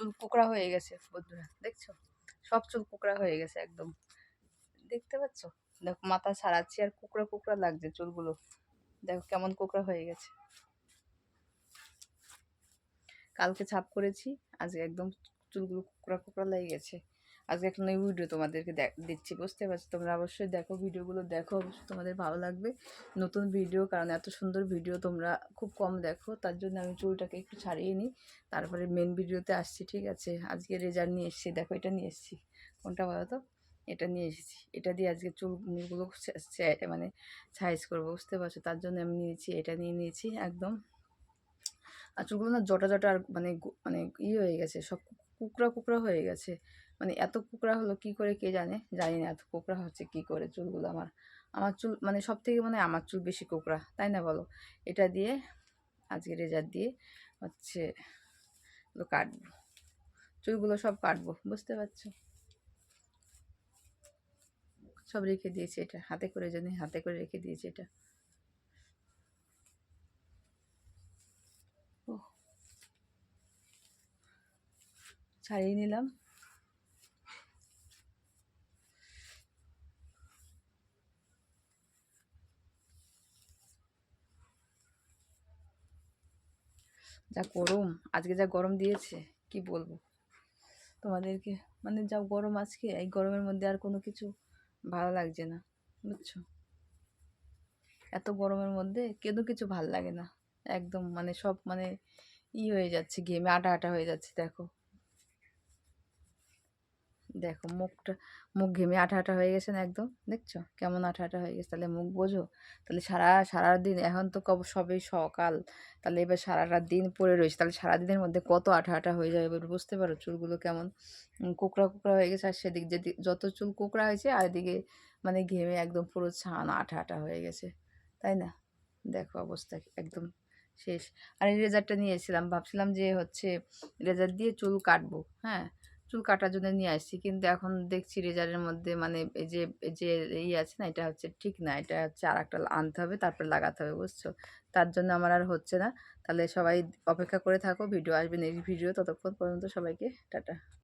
চুল কোকড়া হয়ে গেছে, বন্ধুরা, দেখছ? সব চুল কোকড়া হয়ে গেছে একদম। দেখতে পাচ্ছ? দেখো, মাথা সারাচ্ছি আর কুকড়া কুকড়া লাগছে চুলগুলো। দেখো, কেমন কোকড়া হয়ে গেছে। কালকে ছাপ করেছি, আজকে একদম চুলগুলো কুকড়া কুকড়া লেগে গেছে। আজকে একটা নই ভিডিও তোমাদেরকে দিচ্ছি, বুঝতে পারছ? তোমরা অবশ্যই দেখো ভিডিওগুলো দেখো, অবশ্যই তোমাদের ভালো লাগবে। নতুন ভিডিও কারণ এত সুন্দর ভিডিও তোমরা খুব কম দেখো, তার জন্য আমি চুলটাকে একটু ছাড়িয়ে নিই। তারপরে মেন ভিডিওতে আসছি, ঠিক আছে? আজকে রেজাল্ট নিয়ে এসেছি, দেখো এটা নিয়ে এসেছি। কোনটা বলো তো? এটা নিয়ে এসেছি। এটা দিয়ে আজকে চুলগুলো মানে সাইজ করব, বুঝতে পারছ? তার জন্য আমি নিয়েছি, এটা নিয়ে নিয়েছি, একদম। আর চুলগুলো না জটা জটা আর মানে মানে ইয়ে হয়ে গেছে, সব কুকড়া কুকড়া হয়ে গেছে। মানে এত কুকড়া হলো কি করে কে জানে? জানি না এত কুকড়া হচ্ছে কি করে চুলগুলো আমার। আমার চুল মানে সব থেকে মানে আমার চুল বেশি কুকড়া, তাই না বলো? এটা দিয়ে আজকে রেজার দিয়ে হচ্ছে কাটবো। চুলগুলো সব কাটবো, বুঝতে পারছ? সব রেখে দিয়েছি এটা, হাতে করে জানি, হাতে করে রেখে দিয়েছি এটা। ছাড়িয়ে নিলাম। যা গরম, আজকে যা গরম দিয়েছে, কি বলব? তোমাদেরকে মানে যা গরম আজকে, এই গরমের মধ্যে আর কোনো কিছু ভালো লাগছে না, বুঝছ? এত গরমের মধ্যে কেন কিছু ভালো লাগে না, একদম মানে সব মানে ই হয়ে যাচ্ছে গেমে, আটা আটা হয়ে যাচ্ছে, দেখো। দেখো মুখটা, মুখ ঘেমে আঠা আঠা হয়ে গেছে না একদম, দেখছ? কেমন আঠা আঠা হয়ে গেছে, তাহলে মুখ বোঝো। তাহলে সারা সারা দিন এখন তো কব সবে সকাল, তাহলে এবার সারাটা দিন পরে রয়েছে, তাহলে সারাদিনের মধ্যে কত আঠা আঠা হয়ে যাবে এবার বুঝতে পারো চুলগুলো কেমন? কোকড়া কোকড়া হয়ে গেছে, আর সেদিক যেদিক যত চুল কোকড়া হয়েছে, আর এদিকে মানে ঘেমে একদম পুরো ছান আঠা আঠা হয়ে গেছে, তাই না? দেখো অবস্থা একদম শেষ। আর এই রেজারটা নিয়েছিলাম, ভাবছিলাম যে হচ্ছে রেজার দিয়ে চুল কাটবো হ্যাঁ? চুল কাটার জন্য নিয়ে আসছি। কিন্তু এখন দেখছি রেজারের মধ্যে মানে এই যে যে ইয়ে আছে না, এটা হচ্ছে ঠিক না, এটা হচ্ছে আর একটা আনতে হবে, তারপরে লাগাতে হবে, বুঝছ? তার জন্য আমার আর হচ্ছে না। তাহলে সবাই অপেক্ষা করে থাকো, ভিডিও আসবে নেক্সট ভিডিও ততক্ষণ পর্যন্ত সবাইকে, টাটা।